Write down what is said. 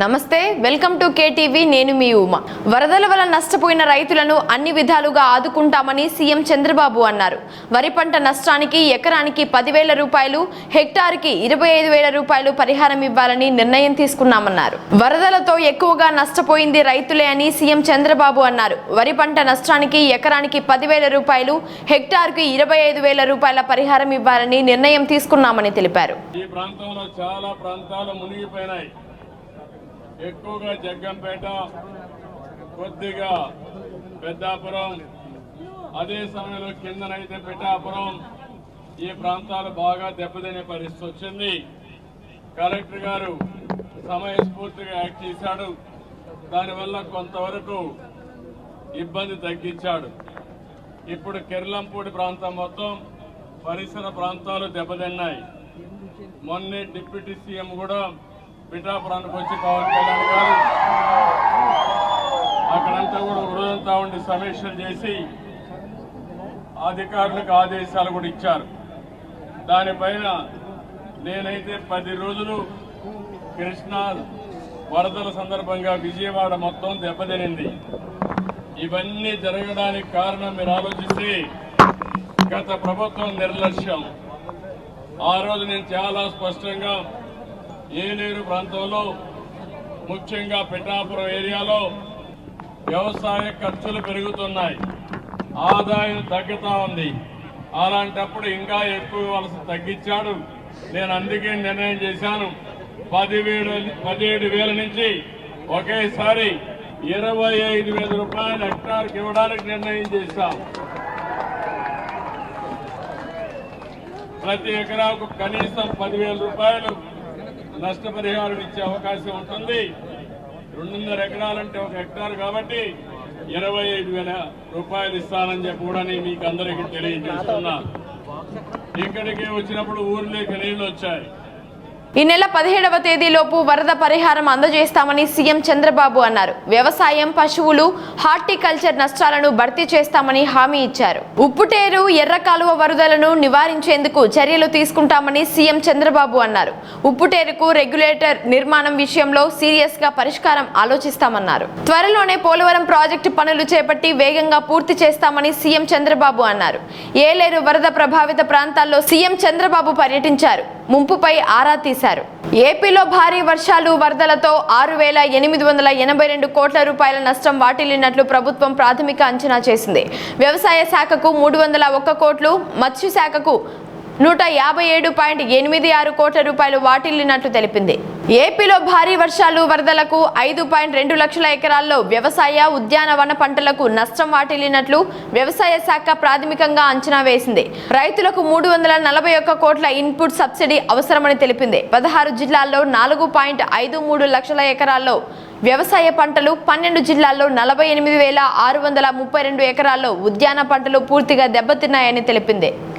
నమస్తే welcome to KTV నేను మీ ఉమ. వరదల వల్ల నష్టపోయిన రైతులను అన్ని విధాలుగా ఆదుకుంటామని సీఎం చంద్రబాబు అన్నారు. వరి పంట నష్టానికి ఎకరానికి పదివేల రూపాయలు హెక్టార్కి ఇరవై ఐదు వేల రూపాయలు పరిహారం ఇవ్వాలని నిర్ణయం తీసుకున్నామన్నారు. వరదలతో ఎక్కువగా నష్టపోయింది రైతులే అని సీఎం చంద్రబాబు అన్నారు. వరి పంట నష్టానికి ఎకరానికి పదివేల రూపాయలు హెక్టార్కి ఇరవై ఐదు వేల రూపాయల పరిహారం ఇవ్వాలని నిర్ణయం తీసుకున్నామని తెలిపారు. ఈ ప్రాంతంలో చాలా ప్రాంతాలు మునిగిపోయినాయి. ఎక్కువగా జగ్గంపేట కొద్దిగా పెద్దాపురం అదే సమయంలో కిందనైతే పిఠాపురం ఈ ప్రాంతాలు బాగా దెబ్బతినే పరిస్థితి వచ్చింది. కలెక్టర్ గారు సమయస్ఫూర్తిగా యాక్ట్ చేశాడు. దానివల్ల కొంతవరకు ఇబ్బంది తగ్గించాడు. ఇప్పుడు కిర్లంపూడి ప్రాంతం మొత్తం పరిసర ప్రాంతాలు దెబ్బతిన్నాయి. మొన్నే డిప్యూటీ సీఎం కూడా పిఠాపురానికి వచ్చి పవన్ కళ్యాణ్ గారు అక్కడంతా కూడా రోజంతా ఉండి సమీక్షలు చేసి అధికారులకు ఆదేశాలు కూడా ఇచ్చారు. దానిపైన నేనైతే పది రోజులు కృష్ణా వరదల సందర్భంగా విజయవాడ మొత్తం దెబ్బతినింది. ఇవన్నీ జరగడానికి కారణం మీరు ఆలోచిస్తే గత ప్రభుత్వం నిర్లక్ష్యం. ఆ రోజు నేను చాలా స్పష్టంగా ఏలేరు ప్రాంతంలో ముఖ్యంగా పిఠాపురం ఏరియాలో వ్యవసాయ ఖర్చులు పెరుగుతున్నాయి. ఆదాయం తగ్గుతా ఉంది. అలాంటప్పుడు ఇంకా ఎక్కువ వలస తగ్గించాడు. నేను అందుకే నిర్ణయం చేశాను. పదివేలు పదిహేడు వేల నుంచి ఒకేసారి ఇరవై ఐదు వేల రూపాయలు హెక్టార్కి ఇవ్వడానికి నిర్ణయం చేశాం ప్రతి ఎకరాకు కనీసం పదివేల రూపాయలు నష్టపరిహారం ఇచ్చే అవకాశం ఉంటుంది. రెండున్నర ఎకరాలంటే ఒక హెక్టార్ కాబట్టి ఇరవై ఐదు వేల రూపాయలు ఇస్తానని చెప్పి కూడా మీకు అందరికీ తెలియజేస్తున్నా. ఇక్కడికి వచ్చినప్పుడు ఊర్లోకి నీళ్ళు వచ్చాయి. ఈ నెల పదిహేడవ తేదీలోపు వరద పరిహారం అందజేస్తామని సీఎం చంద్రబాబు అన్నారు. వ్యవసాయం పశువులు హార్టికల్చర్ నష్టాలను భర్తీ చేస్తామని హామీ ఇచ్చారు. ఉప్పుటేరు ఎర్ర కాలువ వరదలను నివారించేందుకు చర్యలు తీసుకుంటామని సీఎం చంద్రబాబు అన్నారు. ఉప్పుటేరుకు రెగ్యులేటర్ నిర్మాణం విషయంలో సీరియస్గా పరిష్కారం ఆలోచిస్తామన్నారు. త్వరలోనే పోలవరం ప్రాజెక్టు పనులు చేపట్టి వేగంగా పూర్తి చేస్తామని సీఎం చంద్రబాబు అన్నారు. ఏలేరు వరద ప్రభావిత ప్రాంతాల్లో సీఎం చంద్రబాబు పర్యటించారు. ముంపుపై ఆరా తీశారు. ఏపీలో భారీ వర్షాలు వరదలతో ఆరు వేల ఎనిమిది వందల ఎనభై రెండు కోట్ల రూపాయల నష్టం వాటిల్లినట్లు ప్రభుత్వం ప్రాథమిక అంచనా చేసింది. వ్యవసాయ శాఖకు మూడు వందల ఒక్క కోట్లు మత్స్య శాఖకు నూట యాభై ఏడు పాయింట్ ఎనిమిది ఆరు కోట్ల రూపాయలు వాటిల్లినట్లు తెలిపింది. ఏపీలో భారీ వర్షాలు వరదలకు ఐదు పాయింట్ రెండు లక్షల ఎకరాల్లో వ్యవసాయ ఉద్యానవన పంటలకు నష్టం వాటిల్లినట్లు వ్యవసాయ శాఖ ప్రాథమికంగా అంచనా వేసింది. రైతులకు మూడు వందల నలభై ఒక్క కోట్ల ఇన్పుట్ సబ్సిడీ అవసరమని తెలిపింది. పదహారు జిల్లాల్లో నాలుగు పాయింట్ ఐదు మూడు లక్షల ఎకరాల్లో వ్యవసాయ పంటలు పన్నెండు జిల్లాల్లో నలభై ఎనిమిది వేల ఆరు వందల ముప్పై రెండు ఎకరాల్లో ఉద్యాన పంటలు పూర్తిగా దెబ్బతిన్నాయని తెలిపింది.